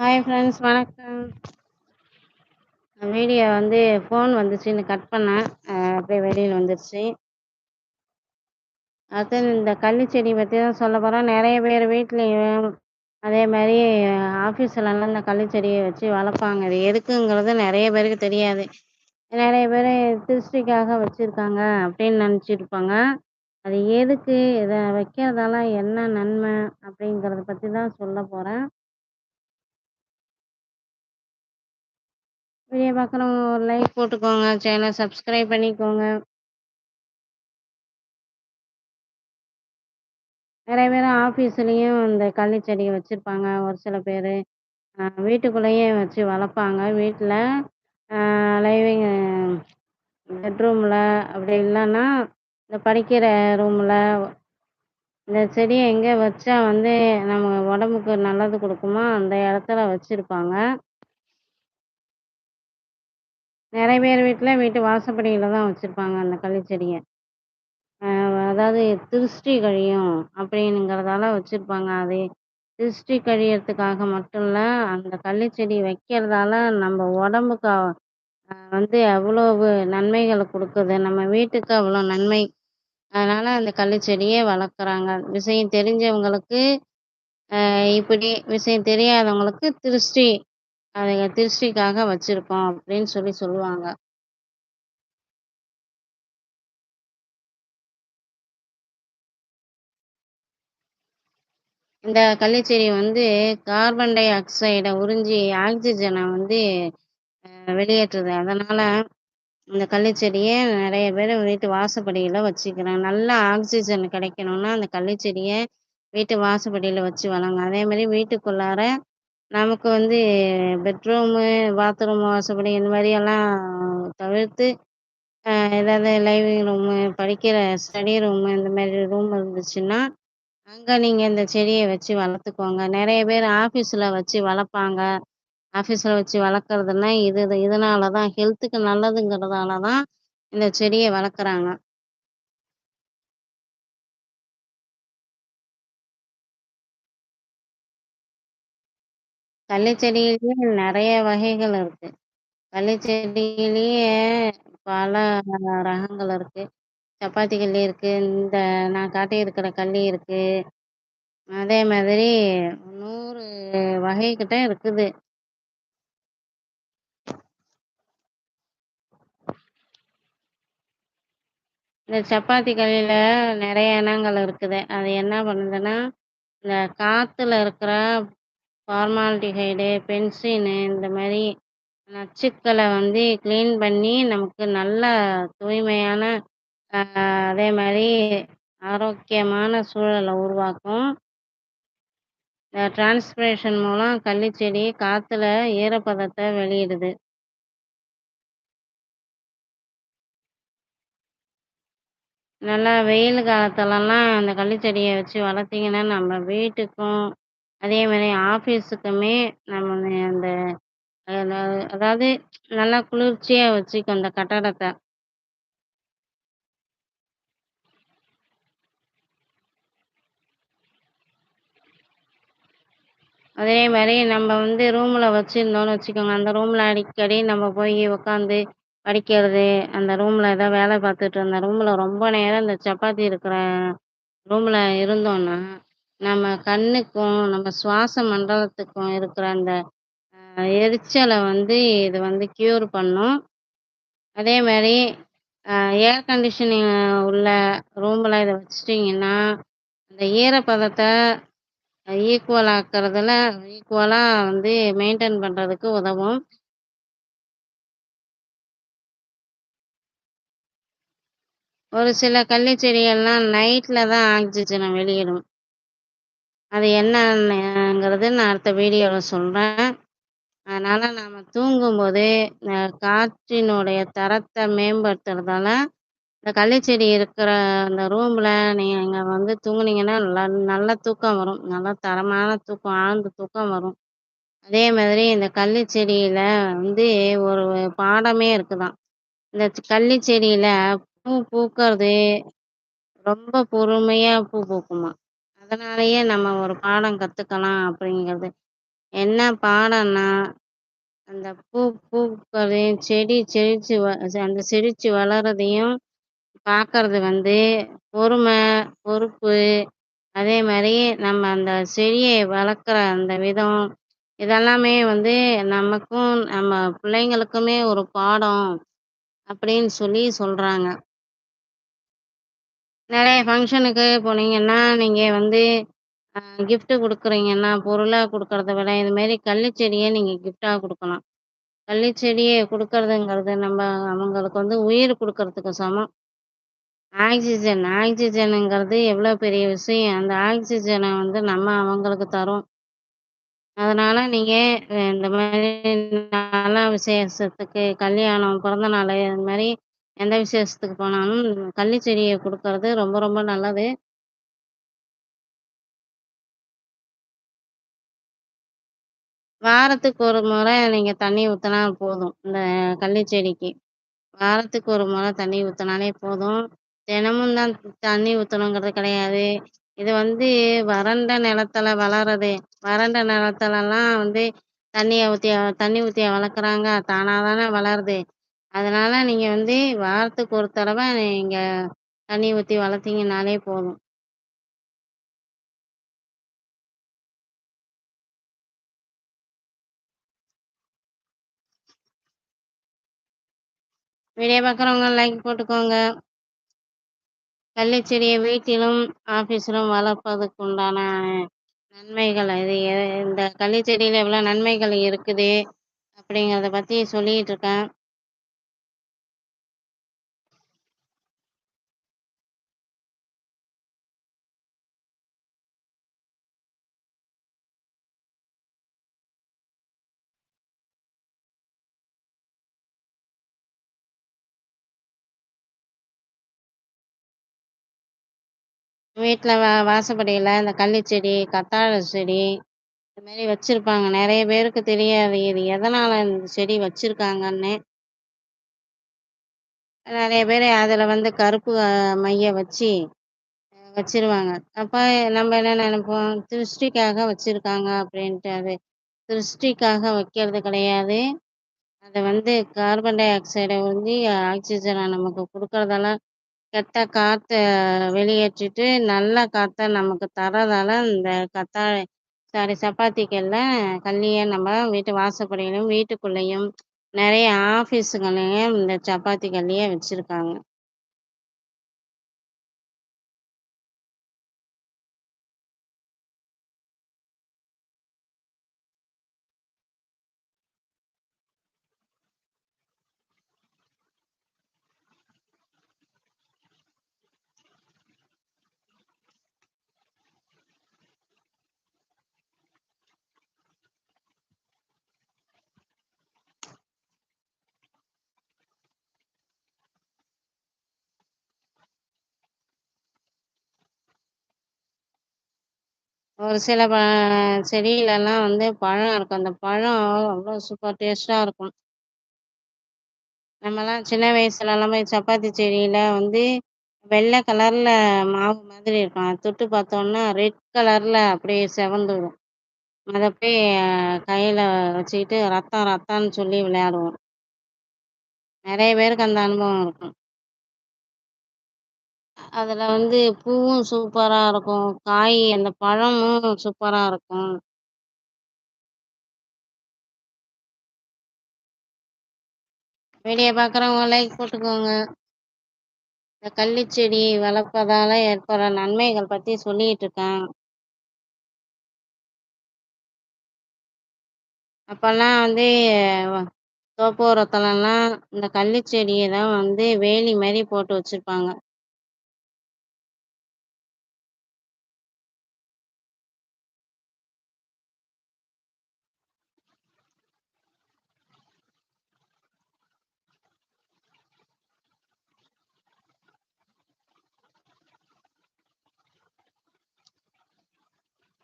Hi friends வணக்கம். Video வந்து phone வந்துச்சுன்னு கட் பண்ணேன். அப்படியே வெளியில் வந்துருச்சு. அடுத்து இந்த கள்ளி செடி தான் சொல்லப் போகிறோம் நிறைய பேர் வீட்லேயும் அதே மாதிரி ஆஃபீஸ்லலாம் இந்த கள்ளி வச்சு வளர்ப்பாங்க. இது எதுக்குங்கிறது நிறைய பேருக்கு தெரியாது. நிறைய பேர் திருஷ்டிக்காக வச்சுருக்காங்க அப்படின்னு நினச்சிருப்பாங்க அது எதுக்கு? இதை வைக்கிறதால என்ன நன்மை? அப்படிங்கிறத பற்றி தான் சொல்லப் போகிறேன் வீடியோ பார்க்குறவங்க ஒரு லைக் போட்டுக்கோங்க. சேனல் சப்ஸ்கிரைப் பண்ணிக்கோங்க. நிறைய பேர் ஆஃபீஸ்லேயும் இந்த கள்ளி செடியை வச்சுருப்பாங்க ஒரு சில பேர் வீட்டுக்குள்ளேயே வச்சு வளர்ப்பாங்க. வீட்டில் லைவிங் பெட்ரூமில் அப்படி இல்லைன்னா இந்த படிக்கிற ரூமில் இந்த செடியை எங்கே வச்சா வந்து நம்ம உடம்புக்கு நல்லது கொடுக்குமோ அந்த இடத்துல வச்சுருப்பாங்க நிறைய பேர் வீட்டில் வீட்டு வாசப்படியில் தான் வச்சுருப்பாங்க அந்த கள்ளி அதாவது திருஷ்டி கழியும் அப்படிங்கிறதால வச்சுருப்பாங்க அது திருஷ்டி கழியறதுக்காக மட்டும் இல்லை அந்த கள்ளி செடி வைக்கிறதால நம்ம உடம்புக்கு வந்து அவ்வளவு நன்மைகளை கொடுக்குது நம்ம வீட்டுக்கு அவ்வளோ நன்மை. அதனால் அந்த கள்ளி வளர்க்குறாங்க. விஷயம் தெரிஞ்சவங்களுக்கு இப்படி, விஷயம் தெரியாதவங்களுக்கு திருஷ்டி அவங்க திருஷ்டிக்காக வச்சிருக்கோம் அப்படின்னு சொல்லி சொல்லுவாங்க. இந்த கள்ளி செடி வந்து கார்பன் டை ஆக்சைடை உறிஞ்சி ஆக்சிஜனை வந்து வெளியேற்றுது. அதனால இந்த கள்ளி நிறைய பேர் வீட்டு வாசப்படியில வச்சுக்கிறாங்க. நல்ல ஆக்சிஜன் கிடைக்கணும்னா, அந்த கள்ளிச்செடியை வீட்டு வாசப்படியில வச்சு வளங்க. மாதிரி வீட்டுக்குள்ளார நமக்கு வந்து பெட்ரூமு, பாத்ரூம் வாசப்படி இந்த மாரியெல்லாம் தவிர்த்து, ஏதாவது லைவிங் ரூமு, படிக்கிற ஸ்டடி ரூமு இந்த மாதிரி ரூம் இருந்துச்சுன்னா, அங்கே நீங்கள் இந்த செடியை வச்சு வளர்த்துக்கோங்க. நிறைய பேர் ஆஃபீஸில் வச்சு வளர்ப்பாங்க. ஆஃபீஸில் வச்சு வளர்க்குறதுனா இது இதனால தான் ஹெல்த்துக்கு நல்லதுங்கிறதால தான் இந்த செடியை வளர்க்குறாங்க. கள்ளி செடியிலேயே வகைகள் இருக்கு. கள்ளிச்செடியிலேயே பல ரகங்கள் இருக்கு. சப்பாத்தி கள்ளி இருக்கு. இந்த நான் காட்டியிருக்கிற கள்ளி இருக்கு. அதே மாதிரி நூறு வகை கிட்ட இருக்குது. இந்த சப்பாத்தி கல்லியில நிறைய இனங்கள் இருக்குது. அது என்ன பண்ணுதுன்னா, இந்த காத்துல இருக்கிற ஃபார்மால்டிஹைடு, பென்சீனு இந்த மாதிரி நச்சுக்களை வந்து கிளீன் பண்ணி நமக்கு நல்ல தூய்மையான அதே மாதிரி ஆரோக்கியமான சூழலை உருவாக்கும். இந்த டிரான்ஸ்பிரேஷன் மூலம் கள்ளிச்செடி காற்றுல ஈரப்பதத்தை வெளியிடுது. நல்லா வெயில் காலத்துலலாம் அந்த கள்ளிச்செடியை வச்சு வளர்த்திங்கன்னா நம்ம வீட்டுக்கும், அதே மாரி ஆஃபீஸுக்குமே நம்ம அந்த அதாவது நல்லா குளிர்ச்சியா வச்சுக்கும் அந்த கட்டடத்த. அதே மாரி நம்ம வந்து ரூம்ல வச்சிருந்தோம்னு வச்சுக்கோங்க, அந்த ரூம்ல அடிக்கடி நம்ம போய் உட்காந்து படிக்கிறது, அந்த ரூம்ல ஏதோ வேலை பார்த்துட்டு அந்த ரூம்ல ரொம்ப நேரம் இந்த சப்பாத்தி இருக்கிற ரூம்ல இருந்தோம்னா, நம்ம கண்ணுக்கும், நம்ம சுவாச மண்டலத்துக்கும் இருக்கிற அந்த எரிச்சலை வந்து இது வந்து கியூர் பண்ணும். அதே மாதிரி ஏர் கண்டிஷனிங் உள்ள ரூம்ல இதை வச்சிட்டிங்கன்னா அந்த ஈரப்பதத்தை ஈக்குவல் ஆக்குறதுல ஈக்குவலா வந்து மெயின்டெயின் பண்றதுக்கு உதவும். ஒரு சில கள்ளிச்செடிகள்லாம் நைட்டில் நைட்ல தான் ஆக்சிஜனை வெளியிடும். அது என்னங்கிறது நான் அடுத்த வீடியோவில் சொல்கிறேன் அதனால் நாம் தூங்கும்போது காற்றினுடைய தரத்தை மேம்படுத்துறதால, இந்த கள்ளிச்செடி இருக்கிற அந்த ரூமில் நீங்கள் வந்து தூங்குனீங்கன்னா, நல்லா நல்ல தூக்கம் வரும். நல்ல தரமான தூக்கம், ஆழ்ந்த தூக்கம் வரும். அதே மாதிரி இந்த கள்ளிச்செடியில் வந்து ஒரு பாடமே இருக்குதான் இந்த கள்ளிச்செடியில் பூ பூக்கிறது ரொம்ப பொறுமையாக பூ பூக்குமா அதனாலேயே நம்ம ஒரு பாடம் கத்துக்கலாம் அப்படிங்கிறது. என்ன பாடம்னா, அந்த பூ பூக்களையும், செடி செழிச்சு வ அந்த செழிச்சு வளர்றதையும் பார்க்கறது வந்து பொறுமை, பொறுப்பு, அதே மாதிரி நம்ம அந்த செடியை வளர்க்குற அந்த விதம், இதெல்லாமே வந்து நமக்கும், நம்ம பிள்ளைங்களுக்குமே ஒரு பாடம் அப்படின்னு சொல்லி சொல்றாங்க. நிறைய ஃபங்க்ஷனுக்கு போனீங்கன்னா, நீங்க வந்து அ கிஃப்ட் குடுக்குறீங்கன்னா, பொருளா குடுக்கறத விட, இது மாரி கள்ளிச்செடிய நீங்க கிஃப்ட்டா குடுக்கலாம். கள்ளிச்செடியை குடுக்கறதுங்கிறது நம்ம அவங்களுக்கு வந்து உயிர் குடுக்கறதுக்கு சமம். ஆக்ஸிஜன் ஆக்ஸிஜனுங்கிறது எவ்வளோ பெரிய விஷயம். அந்த ஆக்ஸிஜன வந்து நம்ம அவங்களுக்கு தரோம். அதனால நீங்க அ இந்த மாரி நல்ல விசேஷத்துக்கு, கல்யாணம், பிறந்தநாளு அது மாரி எந்த விசேஷத்துக்கு போனாலும் கள்ளி செடியை கொடுக்கறது ரொம்ப ரொம்ப நல்லது. வாரத்துக்கு ஒரு முறை நீங்க தண்ணி ஊற்றினா போதும். இந்த கள்ளி செடிக்கு வாரத்துக்கு ஒரு முறை தண்ணி ஊற்றினாலே போதும். தினமும் தான் தண்ணி ஊற்றணுங்கிறது கிடையாது. இது வந்து வறண்ட நிலத்துல வளர்றது. வறண்ட நிலத்துலலாம் வந்து தண்ணியை ஊற்றி தண்ணி ஊற்றி வளர்க்குறாங்க? தானாக தானே வளருது. அதனால நீங்க வந்து வாரத்துக்கு ஒரு தடவை நீங்க தண்ணி ஊத்தி வளர்த்தீங்கனாலே போதும். வீடியோ பார்க்குறவங்க லைக் போட்டுக்கோங்க. கள்ளிச்செடியை வீட்டிலும், ஆஃபீஸிலும் வளர்ப்பதற்கு உண்டான நன்மைகள் இது இந்த கள்ளிச்செடியில எவ்வளோ நன்மைகள் இருக்குது, அப்படிங்கிறத பத்தி சொல்லிகிட்டு இருக்கேன். வீட்டில் வா வாசப்படியில இந்த கள்ளிச்செடி, கத்தாழ செடி இது மாதிரி வச்சிருப்பாங்க. நிறைய பேருக்கு தெரியாது. இது எதனால இந்த செடி வச்சிருக்காங்கன்னு. நிறைய பேர் அதில் வந்து கருப்பு மைய வச்சு வச்சிருவாங்க அப்போ நம்ம என்ன நினைப்போம் திருஷ்டிக்காக வச்சுருக்காங்க அப்படின்ட்டு. அது திருஷ்டிக்காக வைக்கிறது கிடையாது. அதை வந்து கார்பன் டை ஆக்சைடை உறிஞ்சி ஆக்சிஜனை நமக்கு குடுக்கறதால, கெட்ட காத்த வெளியேற்றிட்டு, நல்ல காத்த நமக்கு தர்றதால, இந்த கத்தாழை சாரி சப்பாத்திக்கல்ல கல்லியை நம்ம வீட்டு வாசப்படியிலும், வீட்டுக்குள்ளேயும், நிறைய ஆஃபீஸுங்கள்லயும் இந்த சப்பாத்தி கல்லியை வச்சிருக்காங்க. ஒரு சில ப செடியிலலாம் வந்து பழம் இருக்கும். அந்த பழம் அவ்வளோ சூப்பர் டேஸ்ட்டாக இருக்கும். நம்மலாம் சின்ன வயசுலலாம் போய் சப்பாத்தி செடியில் வந்து வெள்ளை கலரில் மாவு மாதிரி இருக்கும். அதை தொட்டு பார்த்தோம்னா, ரெட் கலரில் அப்படியே செவந்துரும். அதை போய் கையில் வச்சுக்கிட்டு ரத்தம் ரத்தம்னு சொல்லி விளையாடுவோம். நிறைய பேருக்கு அந்த அனுபவம் இருக்கும். அதுல வந்து பூவும் சூப்பரா இருக்கும். காய் அந்த பழமும் சூப்பரா இருக்கும். வீடியோ பார்க்குறவங்க லைக் போட்டுக்கோங்க. இந்த கள்ளிச்செடி வளர்ப்பதால ஏற்படுற நன்மைகள் பத்தி சொல்லிட்டு இருக்கேன். அப்பல்லாம் வந்து தோப்போரத்துலலாம் இந்த கள்ளிச்செடிய தான் வந்து வேலி மாதிரி போட்டு வச்சிருப்பாங்க.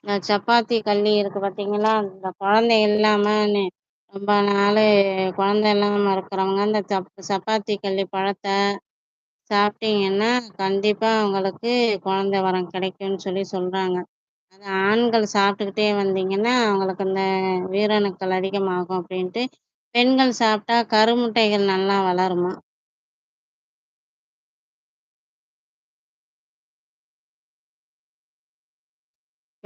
இந்த சப்பாத்தி கல்லி இருக்கு பார்த்தீங்களா? இந்த குழந்தை இல்லாம ரொம்ப நாள் குழந்தை இல்லாம இருக்கிறவங்க, அந்த சப் சப்பாத்தி கல்லி பழத்த சாப்பிட்டீங்கன்னா, கண்டிப்பா உங்களுக்கு குழந்தை வரம் கிடைக்கும்னு சொல்லி சொல்றாங்க. அது ஆண்கள் சாப்பிட்டுக்கிட்டே வந்தீங்கன்னா, அவங்களுக்கு இந்த வீரணுக்கள் அதிகமாகும் அப்படின்ட்டு பெண்கள் சாப்பிட்டா கருமுட்டைகள் நல்லா வளருமா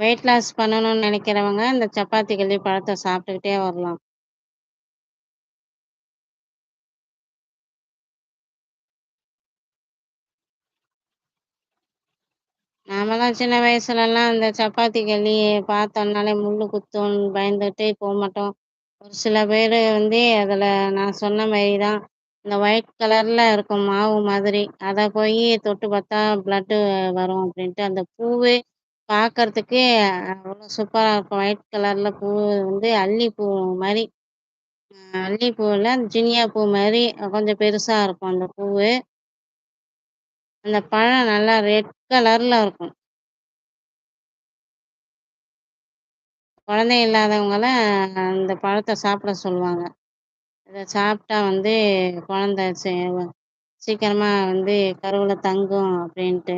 வெயிட் லாஸ் பண்ணணும்னு நினைக்கிறவங்க இந்த சப்பாத்தி கல்லி பழத்தை சாப்பிட்டுக்கிட்டே வரலாம். நாமெல்லாம் சின்ன வயசுலலாம் இந்த சப்பாத்தி கல்லி பார்த்தோம்னாலே முள்ளு குத்தும் பயந்துகிட்டே போக மாட்டோம் ஒரு சில பேர் வந்து அதில் நான் சொன்ன மாதிரி தான், இந்த ஒயிட் கலரில் இருக்கும் மாவு மாதிரி. அதை போய் தொட்டு பார்த்தா பிளட்டு வரும் அப்படின்ட்டு அந்த பூவே பார்க்கறதுக்கு அவ்வளோ சூப்பரா இருக்கும். ஒயிட் கலர்ல பூ வந்து அல்லி பூ அல்லிப்பூவில் அல்லி ஜினியா பூ மாதிரி கொஞ்சம் பெருசா இருக்கும் அந்த பூவு. அந்த பழம் நல்லா ரெட் கலர்ல இருக்கும். குழந்தை இல்லாதவங்களாம் அந்த பழத்தை சாப்பிட சொல்லுவாங்க. இதை சாப்பிட்டா வந்து குழந்தை சே சீக்கிரமா வந்து கருவில் தங்கும் அப்படின்ட்டு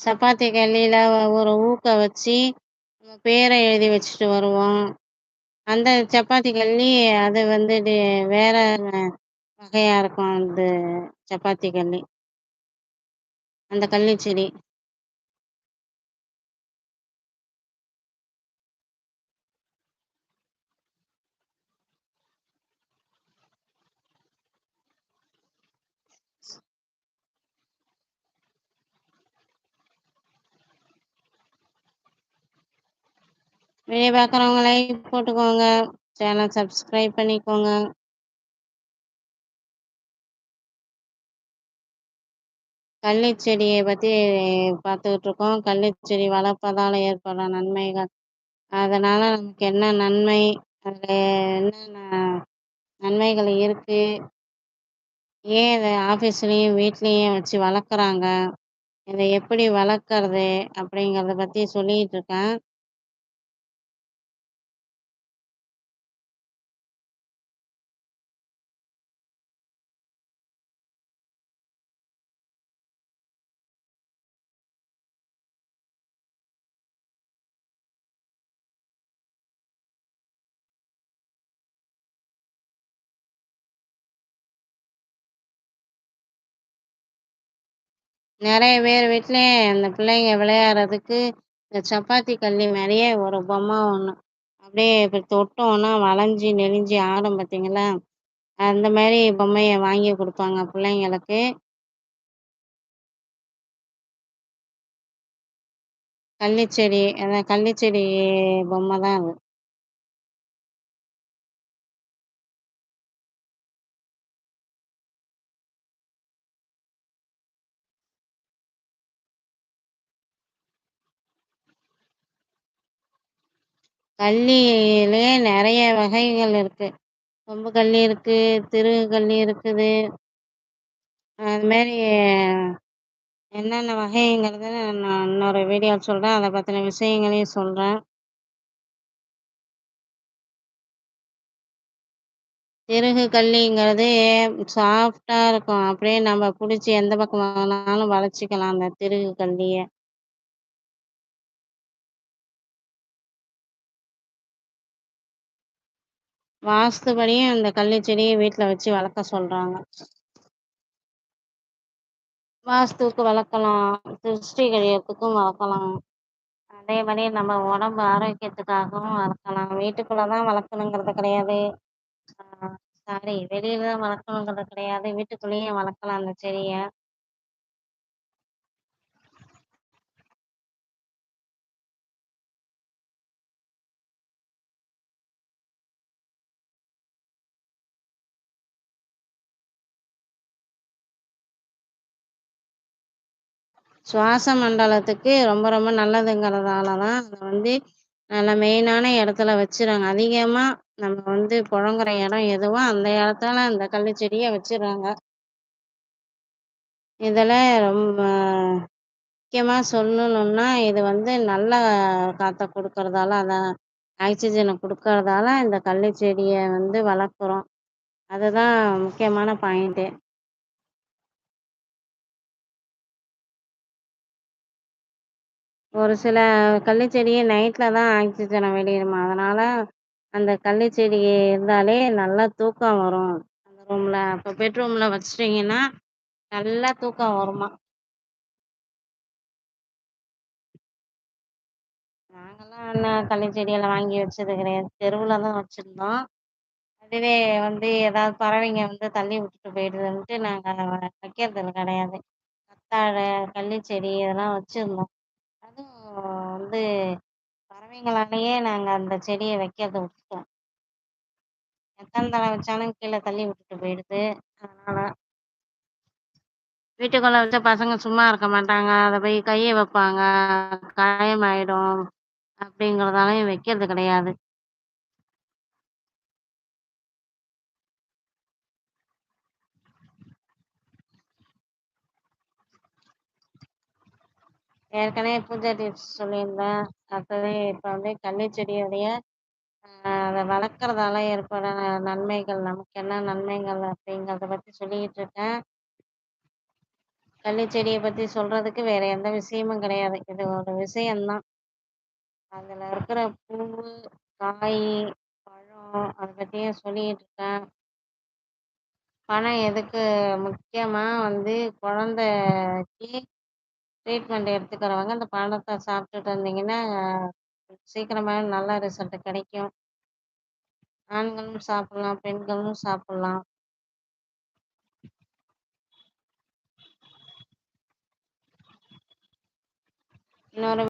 சப்பாத்தி கல்லில ஒரு ஊக்க வச்சு, நம்ம எழுதி வச்சுட்டு வருவோம். அந்த சப்பாத்தி கல்லி அது வந்து வேற வகையா இருக்கும் அந்த சப்பாத்தி கல்லி. அந்த கள்ளி செடி. வீடியோ பார்க்குறவங்க லைக் போட்டுக்கோங்க. சேனல் சப்ஸ்கிரைப் பண்ணிக்கோங்க. கள்ளி பற்றி பத்தி பார்த்துக்கிட்டுருக்கோம். கள்ளி செடி வளர்ப்பதால ஏற்படுற நன்மைகள். அதனால நமக்கு என்ன நன்மை? அதில என்னென்ன நன்மைகள் இருக்கு? ஏன் இதை ஆஃபீஸ்லயும், வீட்லயும் வச்சு வளர்க்குறாங்க? இதை எப்படி வளர்க்கறது? அப்படிங்கிறத பத்தி சொல்லிக்கிட்டுருக்கேன். நிறைய பேர் வீட்லயே அந்த பிள்ளைங்க விளையாடுறதுக்கு, இந்த சப்பாத்தி கல்லி மாதிரியே ஒரு பொம்மை ஒண்ணு. அப்படியே இப்படி தொட்டோம்னா வளைஞ்சு, நெளிஞ்சி ஆடும் பார்த்தீங்களா? அந்த மாதிரி பொம்மைய வாங்கி குடுப்பாங்க பிள்ளைங்களுக்கு. கள்ளி செடி அதான் கள்ளி செடி பொம்மை தான் அது. கல்லிலே நிறைய வகைகள் இருக்கு. கொம்பு கல்லி இருக்கு, திருகு கல்லி இருக்குது. அது மாதிரி என்னென்ன வகைங்கிறத நான் இன்னொரு வீடியோ சொல்றேன். அதை பத்தின விஷயங்களையும் சொல்றேன். திருகு கல்லிங்கிறது சாஃப்ட்டா இருக்கும். அப்படியே நம்ம பிடிச்சி எந்த பக்கம் வேணாலும் வளைச்சிக்கலாம் அந்த திருகு கல்லியை வாஸ்துபடியே இந்த கள்ளி செடியை வீட்டில் வச்சு வளர்க்க சொல்றாங்க. வாஸ்துவுக்கு வளர்க்கலாம். திருஷ்டி கழியத்துக்கும் வளர்க்கலாம். அதே நம்ம உடம்பு ஆரோக்கியத்துக்காகவும் வளர்க்கலாம். வீட்டுக்குள்ளதான் வளர்க்கணுங்கிறது கிடையாது. சாரி வெளியில தான் வளர்க்கணுங்கிறது கிடையாது. வீட்டுக்குள்ளேயும் வளர்க்கலாம் அந்த செடிய. சுவாச மண்டலத்துக்கு ரொம்ப ரொம்ப நல்லதுங்கிறதால தான் வந்து நல்ல மெயினான இடத்துல வச்சுறாங்க. அதிகமா நம்ம வந்து புழங்குற இடம் எதுவோ அந்த இடத்துல அந்த கள்ளி செடிய வச்சிடுறாங்க இதுல ரொம்ப முக்கியமா சொல்லணும்னா இது வந்து நல்ல காத்த கொடுக்கறதால அத ஆக்சிஜனை குடுக்கறதால இந்த கள்ளி செடியை வந்து வளர்க்குறோம். அதுதான் முக்கியமான பாயிண்ட்டு ஒரு சில கள்ளு செடியே நைட்ல தான் ஆக்சிஜனை வெளியிடுமா? அதனால அந்த கள்ளு செடி இருந்தாலே நல்லா தூக்கம் வரும். அந்த ரூம்ல. இப்போ பெட்ரூம்ல வச்சிட்டிங்கன்னா நல்லா தூக்கம் வருமா? நாங்கல்லாம் என்ன கள்ளி செடியெல்லாம் வாங்கி வச்சது கிடையாது. தெருவுலதான் வச்சிருந்தோம். அதுவே வந்து ஏதாவது பறவைங்க வந்து தள்ளி விட்டுட்டு போயிடுதுன்ட்டு நாங்க வைக்கிறது கிடையாது. கத்தாழை கள்ளி செடி இதெல்லாம் வச்சிருந்தோம். வந்து பறவைங்களாலயே நாங்க அந்த செடியை வைக்கிறத விட்டுட்டோம். எத்தனை தடவை வச்சாலும் கீழே தள்ளி விட்டுட்டு போயிடுது. அதனால வீட்டுக்குள்ள வச்சா பசங்க சும்மா இருக்க மாட்டாங்க. அத போய் கையை வைப்பாங்க. காயமாயிடும். அப்படிங்கறதாலையும் வைக்கிறது கிடையாது. ஏற்கனவே பூஜா டிப்ஸ் சொல்லியிருந்தேன். அடுத்தது இப்போ வந்து கள்ளு அதை வளர்க்குறதால ஏற்பட நன்மைகள் நமக்கு என்ன நன்மைகள் அப்படிங்கிறத பற்றி சொல்லிக்கிட்டு இருக்கேன். கள்ளு பற்றி சொல்கிறதுக்கு சொல்றதுக்கு வேற எந்த விஷயமும் கிடையாது. இது ஒரு விஷயம்தான். அதில் இருக்கிற பூவு காய் பழம் அதை பற்றியும் சொல்லிக்கிட்டு இருக்கேன். பணம் எதுக்கு முக்கியமாக வந்து குழந்தைக்கு ட்ரீட்மெண்ட் எடுத்துக்கிறவங்க அந்த பழத்தை சாப்பிட்டுட்டு வந்தீங்கன்னா சீக்கிரமா நல்ல ரிசல்ட் கிடைக்கும். ஆண்களும் சாப்பிடலாம் பெண்களும் சாப்பிடலாம். இன்னொரு